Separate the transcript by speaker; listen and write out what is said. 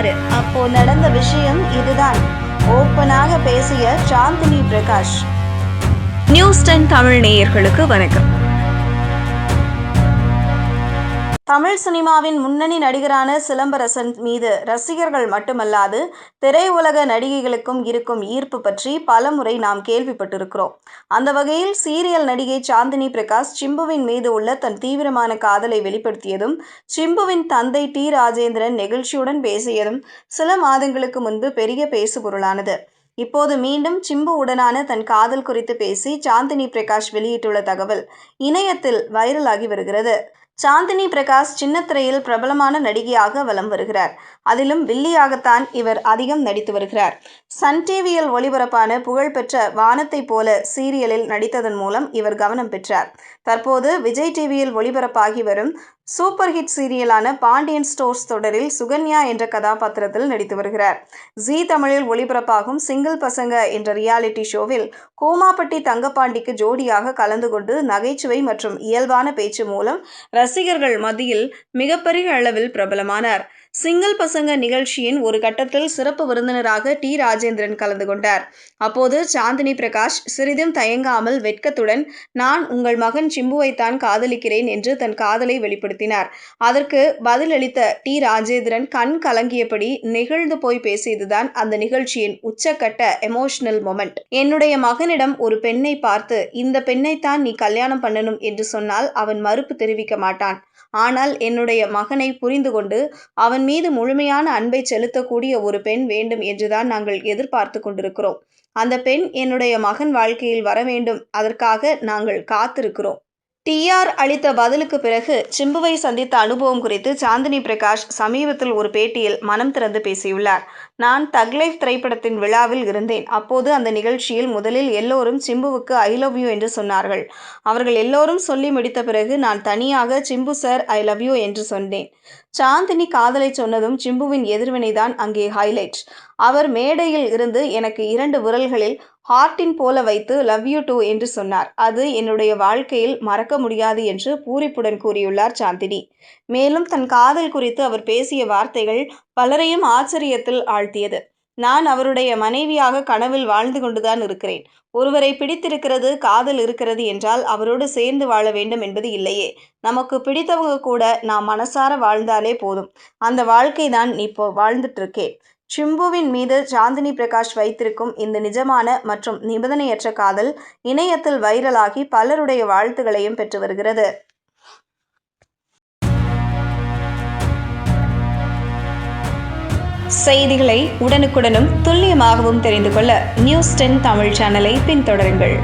Speaker 1: சொன்னாரு. அப்போ நடந்த விஷயம் இதுதான். ஓப்பனாக பேசிய சாந்தினி பிரகாஷ்.
Speaker 2: நியூஸ் டென் தமிழ் நேயர்களுக்கு வணக்கம்.
Speaker 1: தமிழ் சினிமாவின் முன்னணி நடிகரான சிலம்பரசன் மீது ரசிகர்கள் மட்டுமல்லாது திரையுலக நடிகைகளுக்கும் இருக்கும் ஈர்ப்பு பற்றி பலமுறை நாம் கேள்விப்பட்டிருக்கிறோம். அந்த வகையில் சீரியல் நடிகை சாந்தினி பிரகாஷ் சிம்புவின் மீது உள்ள தன் தீவிரமான காதலை வெளிப்படுத்தியதும் சிம்புவின் தந்தை டி. ராஜேந்திரன் நெகிழ்ச்சியுடன் பேசியதும் சில மாதங்களுக்கு முன்பு பெரிய பேசுபொருளானது. இப்போது மீண்டும் சிம்பு உடனான தன் காதல் குறித்து பேசி சாந்தினி பிரகாஷ் வெளியிட்டுள்ள தகவல் இணையத்தில் வைரலாகி வருகிறது. சாந்தினி பிரகாஷ் சின்னத்திரையில் பிரபலமான நடிகையாக வலம் வருகிறார். அதிலும் வில்லியாகத்தான் இவர் அதிகம் நடித்து வருகிறார். சன் டிவியில் ஒளிபரப்பான புகழ்பெற்ற வானத்தைப் போல சீரியலில் நடித்ததன் மூலம் இவர் கவனம் பெற்றார். தற்போது விஜய் டிவியில் ஒளிபரப்பாகி வரும் சூப்பர் ஹிட் சீரியலான பாண்டியன் ஸ்டோர்ஸ் தொடரில் சுகன்யா என்ற கதாபாத்திரத்தில் நடித்து வருகிறார். ஜீ தமிழில் ஒளிபரப்பாகும் சிங்கிள் பசங்க என்ற ரியாலிட்டி ஷோவில் கோமாப்பட்டி தங்கப்பாண்டிக்கு ஜோடியாக கலந்து கொண்டு நகைச்சுவை மற்றும் இயல்பான பேச்சு மூலம் ரசிகர்கள் மத்தியில் மிகப்பெரிய அளவில் பிரபலமானார். சிங்கிள் பசங்க நிகழ்ச்சியின் ஒரு கட்டத்தில் சிறப்பு விருந்தினராக டி. ராஜேந்திரன் கலந்து கொண்டார். அப்போது சாந்தினி பிரகாஷ் சிறிதும் தயங்காமல் வெட்கத்துடன் நான் உங்கள் மகன் சிம்புவைத்தான் காதலிக்கிறேன் என்று தன் காதலை வெளிப்படுத்தினார். அதற்கு பதிலளித்த டி. ராஜேந்திரன் கண் கலங்கியபடி நெகிழ்ந்து போய் பேசியதுதான் அந்த நிகழ்ச்சியின் உச்சக்கட்ட எமோஷனல் மொமெண்ட் என்னுடைய மகனிடம் ஒரு பெண்ணை பார்த்து இந்த பெண்ணைத்தான் நீ கல்யாணம் பண்ணணும் என்று சொன்னால் அவன் மறுப்பு தெரிவிக்க மாட்டான். ஆனால் என்னுடைய மகனை புரிந்து கொண்டு அவன் மீது முழுமையான அன்பை செலுத்தக்கூடிய ஒரு பெண் வேண்டும் என்றுதான் நாங்கள் எதிர்பார்த்து கொண்டிருக்கிறோம். அந்த பெண் என்னுடைய மகன் வாழ்க்கையில் வர வேண்டும் அதற்காக நாங்கள் காத்திருக்கிறோம். டிஆர் அளித்த பதிலுக்கு பிறகு சிம்புவை சந்தித்த அனுபவம் குறித்து சாந்தினி பிரகாஷ் சமீபத்தில் ஒரு பேட்டியில் மனம் திறந்து பேசியுள்ளார். நான் தக்லைஃப் திரைப்படத்தின் விழாவில் இருந்தேன். அப்போது அந்த நிகழ்ச்சியில் முதலில் எல்லோரும் சிம்புவுக்கு ஐ லவ் யூ என்று சொன்னார்கள். அவர்கள் எல்லோரும் சொல்லி முடித்த பிறகு நான் தனியாக Simbu sir I love you என்று சொன்னேன். சாந்தினி காதலை சொன்னதும் சிம்புவின் எதிர்வினைதான் அங்கே ஹைலைட். அவர் மேடையில் இருந்து எனக்கு இரண்டு விரல்களில் ஹார்ட்டின் போல வைத்து லவ் யூ டூ என்று சொன்னார். அது என்னுடைய வாழ்க்கையில் மறக்க முடியாது என்று பூரிப்புடன் கூறியுள்ளார் சாந்தினி. மேலும் தன் காதல் குறித்து அவர் பேசிய வார்த்தைகள் பலரையும் ஆச்சரியத்தில் ஆழ்த்தியது. நான் அவருடைய மனைவியாக கனவில் வாழ்ந்து கொண்டுதான் இருக்கிறேன். ஒருவரை பிடித்திருக்கிறது காதல் இருக்கிறது என்றால் அவரோடு சேர்ந்து வாழ வேண்டும் என்பது இல்லையே. நமக்கு பிடித்தவங்க கூட நாம் மனசார வாழ்ந்தாலே போதும். அந்த வாழ்க்கை தான் இப்போ வாழ்ந்துட்டு இருக்கேன் சிம்புவின் மீது சாந்தினி பிரகாஷ் வைத்திருக்கும் இந்த நிஜமான மற்றும் நிபந்தனையற்ற காதல் இணையத்தில் வைரலாகி பலருடைய வாழ்த்துகளையும் பெற்று வருகிறது. செய்திகளை உடனுக்குடனும் துல்லியமாகவும் தெரிந்து கொள்ள நியூஸ் டென் தமிழ் சேனலை பின்தொடருங்கள்.